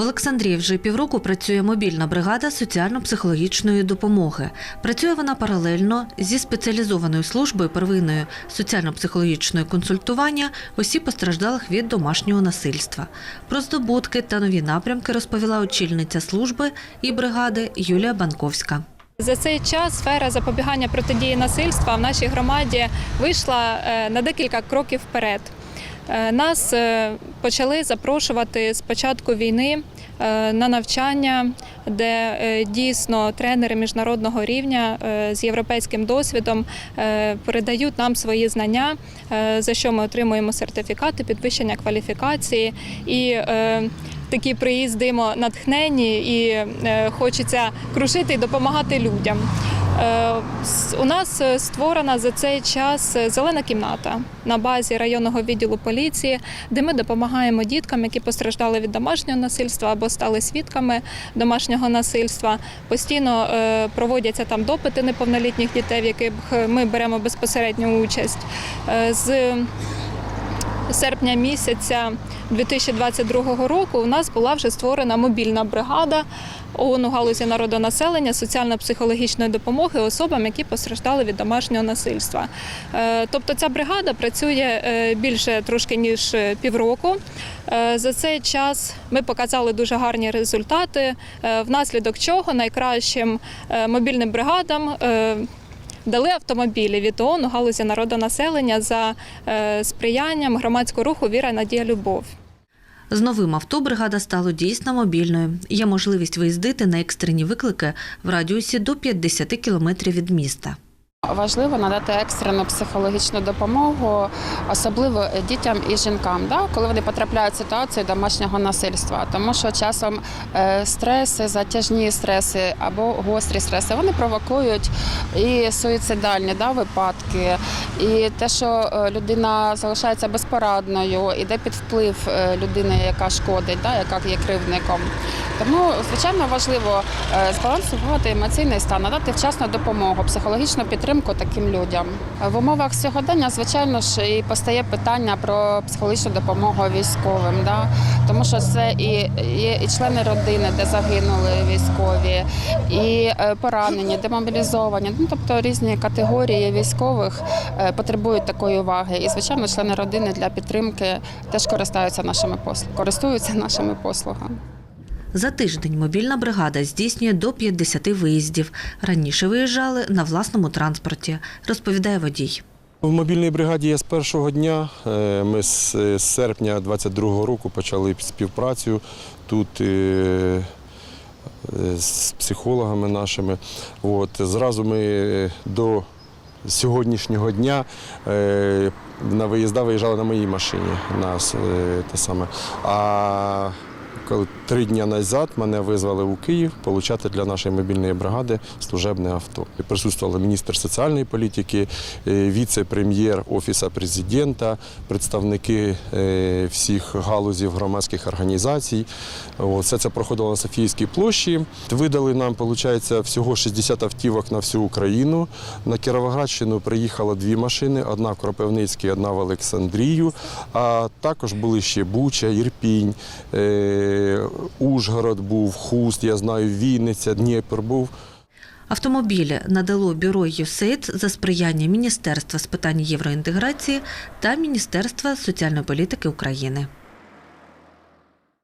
В Олександрії вже півроку працює мобільна бригада соціально-психологічної допомоги. Працює вона паралельно зі спеціалізованою службою первинної соціально-психологічної консультування осіб постраждалих від домашнього насильства. Про здобутки та нові напрямки розповіла очільниця служби і бригади Юлія Банковська. За цей час сфера запобігання протидії насильства в нашій громаді вийшла е, на декілька кроків вперед. Е, Нас е, почали запрошувати з початку війни е, на навчання, де дійсно тренери міжнародного рівня з європейським досвідом передають нам свої знання, за що ми отримуємо сертифікати, підвищення кваліфікації і такі приїздимо натхнені і хочеться крушити і допомагати людям. Е, У нас е, створена за цей час е, зелена кімната на базі районного відділу поліції, де ми допомагаємо діткам, які постраждали від домашнього насильства або стали свідками домашнього насильства. Постійно проводяться там допити неповнолітніх дітей, в яких ми беремо безпосередню участь. Серпня місяця 2022 року у нас була вже створена мобільна бригада ООН у галузі народонаселення соціально-психологічної допомоги особам, які постраждали від домашнього насильства. Е, Тобто ця бригада працює е, більше трошки ніж е, півроку. За цей час ми показали дуже гарні результати, внаслідок чого найкращим мобільним бригадам. Дали автомобілі від ООН у галузі народонаселення за е, сприянням громадського руху Віра, Надія, Любов. З новим авто бригада стала дійсно мобільною. Є можливість виїздити на екстрені виклики в радіусі до 50 кілометрів від міста. Важливо надати екстрену психологічну допомогу, особливо дітям і жінкам, да, коли вони потрапляють в ситуацію домашнього насильства. Тому що часом е, стреси, затяжні стреси або гострі стреси вони провокують і суїцидальні да, випадки, і те, що е, людина залишається безпорадною, іде під вплив е, людини, яка шкодить, да, яка є кривдником. Тому, звичайно, важливо е, збалансувати емоційний стан, надати вчасну допомогу, психологічну підтримку таким людям. В умовах сьогодення, звичайно ж, і постає питання про психологічну допомогу військовим, да? тому що це і є і члени родини, де загинули військові, і е, поранені, демобілізовані. Ну тобто різні категорії військових е, потребують такої уваги. І звичайно, члени родини для підтримки теж користуються нашими послугами, користуються нашими послугами. За тиждень мобільна бригада здійснює до 50 виїздів. Раніше виїжджали на власному транспорті, розповідає водій. В мобільній бригаді я з першого дня. Е, Ми з серпня 22-го року почали співпрацю тут е, е, з психологами нашими. От, зразу ми до сьогоднішнього дня е, на виїзда виїжджали на моїй машині. Нас, е, те саме. А коли три дні назад мене визвали у Київ получати для нашої мобільної бригади служебне авто. Присутствували міністр соціальної політики, е, віце-прем'єр Офісу президента, представники е, всіх галузів громадських організацій. Все це проходило на Софійській площі. Видали нам, виходить, всього 60 автівок на всю Україну. На Кіровоградщину приїхало дві машини: одна в Кропивницький, одна в Олександрію. А також були ще Буча, Ірпінь, е, Ужгород був, Хуст, я знаю, Вінниця, Дніпр був. Автомобілі надало бюро ЮСЕЙД за сприяння Міністерства з питань євроінтеграції та Міністерства соціальної політики України.